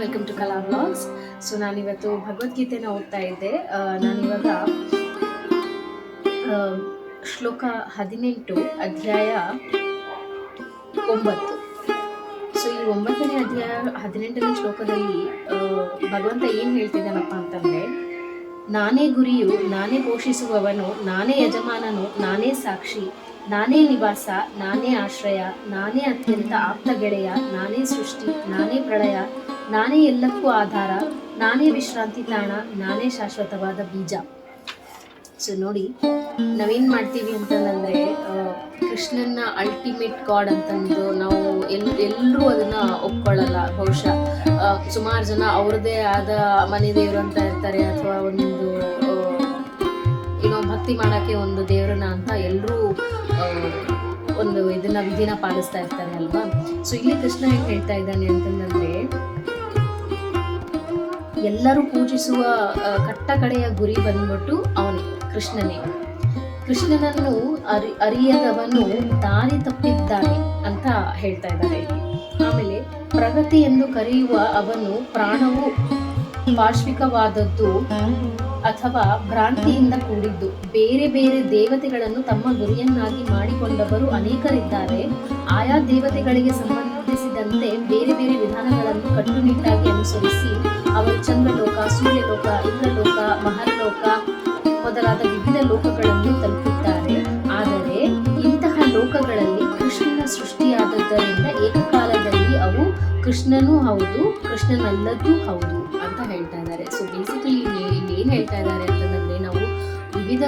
Welcome to Kala blogs so ನಾನಿವತ್ತು ಭಗವದ್ಗೀತೆನ ಓದ್ತಾ ಇದ್ದೆ. ನಾನಿವಾಗ ಶ್ಲೋಕ ಹದಿನೆಂಟು, ಅಧ್ಯಾಯ ಒಂಬತ್ತು. ಸೊ ಈ ಒಂಬತ್ತನೇ ಅಧ್ಯಾಯ, ಹದಿನೆಂಟನೇ ಶ್ಲೋಕದಲ್ಲಿ ಭಗವಂತ ಏನು ಹೇಳ್ತಿದ್ದಾನಪ್ಪ ಅಂತಂದರೆ, ನಾನೇ ಗುರಿಯು, ನಾನೇ ಪೋಷಿಸುವವನು, ನಾನೇ ಯಜಮಾನನು, ನಾನೇ ಸಾಕ್ಷಿ, ನಾನೇ ನಿವಾಸ, ನಾನೇ ಆಶ್ರಯ, ನಾನೇ ಅತ್ಯಂತ ಆಪ್ತ ಗೆಳೆಯ, ನಾನೇ ಸೃಷ್ಟಿ, ನಾನೇ ಪ್ರಳಯ ನಾನೇ ಎಲ್ಲಕ್ಕೂ ಆಧಾರ, ನಾನೇ ವಿಶ್ರಾಂತಿ ತಾಣ, ನಾನೇ ಶಾಶ್ವತವಾದ ಬೀಜ. ಸೊ ನೋಡಿ, ನಾವೇನು ಮಾಡ್ತೀವಿ ಅಂತಂದರೆ ಕೃಷ್ಣನ ಅಲ್ಟಿಮೇಟ್ ಗಾಡ್ ಅಂತಂದು ನಾವು ಎಲ್ ಎಲ್ಲರೂ ಅದನ್ನ ಒಪ್ಕೊಳ್ಳಲ್ಲ. ಬಹುಶಃ ಸುಮಾರು ಜನ ಅವ್ರದ್ದೇ ಆದ ಮನೆ ದೇವರು ಅಂತ ಇರ್ತಾರೆ, ಅಥವಾ ಒಂದು ಏನೋ ಭಕ್ತಿ ಮಾಡೋಕ್ಕೆ ಒಂದು ದೇವರನ್ನ ಅಂತ ಎಲ್ಲರೂ ಒಂದು ಇದನ್ನ ವಿಧಿನ ಪಾಲಿಸ್ತಾ ಇರ್ತಾರೆ ಅಲ್ವಾ? ಸೊ ಇಲ್ಲಿ ಕೃಷ್ಣ ಹೇಗೆ ಹೇಳ್ತಾ ಇದ್ದಾನೆ ಅಂತಂದ್ರೆ ಎಲ್ಲರೂ ಪೂಜಿಸುವ ಕಟ್ಟಕಡೆಯ ಕಟ್ಟ ಕಡೆಯ ಗುರಿ ಬಂದ್ಬಿಟ್ಟು ಅವನೇ, ಕೃಷ್ಣನೇ. ಕೃಷ್ಣನನ್ನು ಅರಿ, ಅರಿಯದವನು ದಾರಿ ತಪ್ಪಿದ್ದಾನೆ ಅಂತ ಹೇಳ್ತಾ ಇದ್ದಾರೆ. ಆಮೇಲೆ ಪ್ರಗತಿ ಎಂದು ಕರೆಯುವ ಅವನು ಪ್ರಾಣವು ಪಾರ್ಶ್ವಿಕವಾದದ್ದು ಅಥವಾ ಭ್ರಾಂತಿಯಿಂದ ಕೂಡಿದ್ದು. ಬೇರೆ ಬೇರೆ ದೇವತೆಗಳನ್ನು ತಮ್ಮ ಗುರಿಯನ್ನಾಗಿ ಮಾಡಿಕೊಂಡವರು ಅನೇಕರಿದ್ದಾರೆ. ಆಯಾ ದೇವತೆಗಳಿಗೆ ಸಂಬಂಧಿಸಿದಂತೆ ಬೇರೆ ಬೇರೆ ವಿಧಾನಗಳನ್ನು ಕಟ್ಟುನಿಟ್ಟಾಗಿ ಅನುಸರಿಸಿ ಅವರು ಚಂದ್ರಲೋಕ, ಸೂರ್ಯಲೋಕ, ಇಂದ್ರಲೋಕ ಮಹರ್ಲೋಕ ಮೊದಲಾದ ವಿವಿಧ ಲೋಕಗಳನ್ನು ತಲುಪುತ್ತಾರೆ ಆದರೆ ಇಂತಹ ಲೋಕಗಳಲ್ಲಿ ಕೃಷ್ಣನ ಸೃಷ್ಟಿಯಾದದ್ದರಿಂದ ಏಕಕಾಲದಲ್ಲಿ ಅವು ಕೃಷ್ಣನೂ ಹೌದು, ಕೃಷ್ಣನಲ್ಲದೂ ಹೌದು ಅಂತ ಹೇಳ್ತಾ ಇದ್ದಾರೆ. ಸೊ ಬೇಸಿಕಲಿ ಇಲ್ಲಿ ಏನು ಹೇಳ್ತಾ ಇದ್ದಾರೆ ಅಂತಂದ್ರೆ ನಾವು ವಿವಿಧ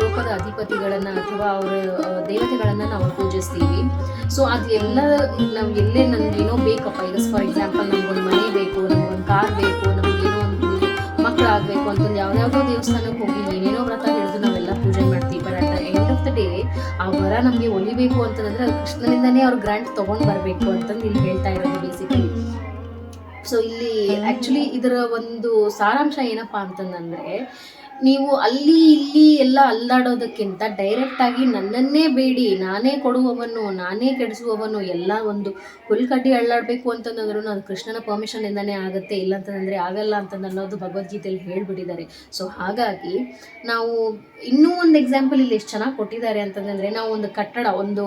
ಲೋಕದ ಅಧಿಪತಿಗಳನ್ನು ಅಥವಾ ಅವರ ದೇವತೆಗಳನ್ನು ನಾವು ಪೂಜಿಸ್ತೀವಿ. ಸೊ ಅದೆಲ್ಲ ನಾವು ಎಲ್ಲೇ ನನಗೇನೋ ಬೇಕಪ್ಪ ಈಗ ಫಾರ್ ಎಕ್ಸಾಂಪಲ್ ನಮಗೆ ಒಲಿಬೇಕು ಅಂತಂದ್ರೆ ಅದು ಅವ್ರ ಗ್ರಾಂಟ್ ತೊಗೊಂಡು ಬರಬೇಕು ಅಂತಂದು ಇಲ್ಲಿ ಹೇಳ್ತಾ ಇರೋದು ಬೇಸಿಕಲಿ ಸೊ ಇಲ್ಲಿ ಆಕ್ಚುಲಿ ಇದರ ಒಂದು ಸಾರಾಂಶ ಏನಪ್ಪಾ ಅಂತಂದ್ರೆ ನೀವು ಅಲ್ಲಿ, ಇಲ್ಲಿ ಎಲ್ಲ ಅಲ್ಲಾಡೋದಕ್ಕಿಂತ ಡೈರೆಕ್ಟ್ ಆಗಿ ನನ್ನನ್ನೇ ಬೇಡಿ, ನಾನೇ ಕೊಡುವವನು, ನಾನೇ ಕೆಡಿಸುವವನು, ಎಲ್ಲ ಒಂದು ಹುಲ್ಕಡ್ಡಿ ಅಳ್ಳಾಡಬೇಕು ಅಂತಂದ್ರು ಅದು ಕೃಷ್ಣನ ಪರ್ಮಿಷನ್ ಇಂದಾನೇ ಆಗುತ್ತೆ. ಇಲ್ಲ ಅಂತಂದ್ರೆ ಆಗಲ್ಲ ಅಂತ ಅನ್ನೋದು ಭಗವದ್ಗೀತೆಯಲ್ಲಿ ಹೇಳ್ಬಿಟ್ಟಿದ್ದಾರೆ. ಸೊ ಹಾಗಾಗಿ ನಾವು ಇನ್ನೂ ಒಂದು ಎಕ್ಸಾಂಪಲ್ ಇಲ್ಲಿ ಎಷ್ಟು ಚೆನ್ನಾಗಿ ಕೊಟ್ಟಿದ್ದಾರೆ ಅಂತಂದ್ರೆ ನಾವು ಒಂದು ಕಟ್ಟಡ, ಒಂದು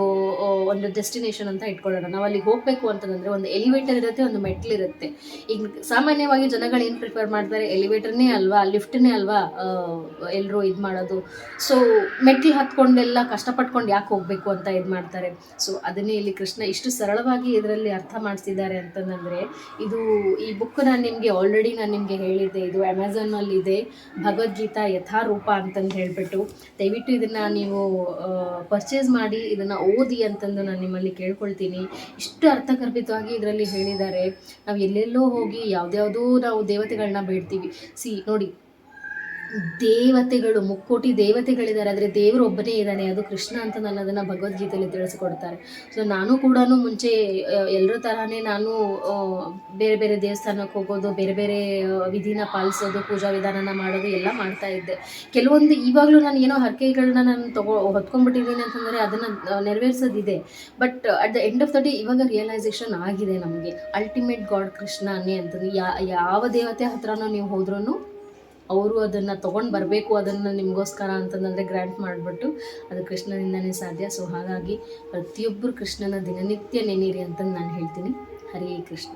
ಒಂದು ಡೆಸ್ಟಿನೇಷನ್ ಅಂತ ಇಟ್ಕೊಳ್ಳೋಣ. ನಾವು ಅಲ್ಲಿಗೆ ಹೋಗಬೇಕು ಅಂತಂದ್ರೆ ಒಂದು ಎಲಿವೇಟರ್ ಇರುತ್ತೆ, ಒಂದು ಮೆಟ್ಲಿರುತ್ತೆ ಈಗ ಸಾಮಾನ್ಯವಾಗಿ ಜನಗಳು ಏನು ಪ್ರಿಫರ್ ಮಾಡ್ತಾರೆ ಎಲಿವೇಟರ್ನೇ ಅಲ್ವಾ? ಲಿಫ್ಟ್ನೇ ಅಲ್ವಾ? ಎಲ್ಲರೂ ಇದು ಮಾಡೋದು. ಸೊ ಮೆಟ್ಲು ಹತ್ಕೊಂಡೆಲ್ಲ ಕಷ್ಟಪಟ್ಕೊಂಡು ಯಾಕೆ ಹೋಗಬೇಕು ಅಂತ ಇದು ಮಾಡ್ತಾರೆ. ಸೊ ಅದನ್ನೇ ಇಲ್ಲಿ ಕೃಷ್ಣ ಇಷ್ಟು ಸರಳವಾಗಿ ಇದರಲ್ಲಿ ಅರ್ಥ ಮಾಡಿಸಿದ್ದಾರೆ ಅಂತಂದರೆ, ಇದು ಈ ಬುಕ್ ನಾನು ನಿಮಗೆ ಆಲ್ರೆಡಿ ನಾನು ನಿಮಗೆ ಹೇಳಿದ್ದೆ. ಇದು ಅಮೆಝಾನಲ್ಲಿ ಇದೆ ಭಗವದ್ಗೀತಾ ಯಥಾರೂಪ ಅಂತಂದು ಹೇಳಿಬಿಟ್ಟು. ದಯವಿಟ್ಟು ಇದನ್ನು ನೀವು ಪರ್ಚೇಸ್ ಮಾಡಿ, ಇದನ್ನು ಓದಿ ಅಂತಂದು ನಾನು ನಿಮ್ಮಲ್ಲಿ ಕೇಳ್ಕೊಳ್ತೀನಿ. ಇಷ್ಟು ಅರ್ಥಗರ್ಭಿತವಾಗಿ ಇದರಲ್ಲಿ ಹೇಳಿದ್ದಾರೆ. ನಾವು ಎಲ್ಲೆಲ್ಲೋ ಹೋಗಿ ಯಾವುದ್ಯಾವುದೋ ನಾವು ದೇವತೆಗಳನ್ನ ಬೇಡ್ತೀವಿ. ಸಿ ನೋಡಿ ದೇವತೆಗಳು, ಮುಕ್ಕೋಟಿ ದೇವತೆಗಳಿದ್ದಾರೆ, ಆದರೆ ದೇವರು ಒಬ್ಬನೇ ಇದ್ದಾನೆ. ಅದು ಕೃಷ್ಣ ಅಂತ ನಾನು ಅದನ್ನು ಭಗವದ್ಗೀತೆಯಲ್ಲಿ ತಿಳಿಸ್ಕೊಡ್ತಾರೆ. ಸೊ ನಾನು ಕೂಡ ಮುಂಚೆ ಎಲ್ಲರ ಥರನೇ ನಾನು ಬೇರೆ ಬೇರೆ ದೇವಸ್ಥಾನಕ್ಕೆ ಹೋಗೋದು, ಬೇರೆ ಬೇರೆ ವಿಧಿನ ಪಾಲಿಸೋದು, ಪೂಜಾ ವಿಧಾನನ ಮಾಡೋದು ಎಲ್ಲ ಮಾಡ್ತಾ ಇದ್ದೆ. ಕೆಲವೊಂದು ಇವಾಗಲೂ ನಾನು ಏನೋ ಹರಕೆಗಳನ್ನ ನಾನು ತಗೋ, ಹೊತ್ಕೊಂಡ್ಬಿಟ್ಟಿದ್ದೀನಿ ಅಂತಂದರೆ ಅದನ್ನು ನೆರವೇರಿಸೋದಿದೆ. But, at the end of the day ಇವಾಗ ರಿಯಲೈಸೇಷನ್ ಆಗಿದೆ ನಮಗೆ. ಅಲ್ಟಿಮೇಟ್ ಗಾಡ್ ಕೃಷ್ಣನೇ ಅಂತಂದು ಯಾವ ದೇವತೆ ಹತ್ರನೂ ನೀವು ಹೋದ್ರೂ ಅವರು ಅದನ್ನು ತೊಗೊಂಡು ಬರಬೇಕು ಅದನ್ನು ನಿಮಗೋಸ್ಕರ ಅಂತಂದರೆ ಗ್ರ್ಯಾಂಟ್ ಮಾಡಿಬಿಟ್ಟು ಅದು ಕೃಷ್ಣನಿಂದನೇ ಸಾಧ್ಯ. ಸೊ ಹಾಗಾಗಿ ಪ್ರತಿಯೊಬ್ಬರು ಕೃಷ್ಣನ ದಿನನಿತ್ಯ ನೆನೀರಿ ಅಂತಂದು ನಾನು ಹೇಳ್ತೀನಿ. ಹರೇ ಕೃಷ್ಣ.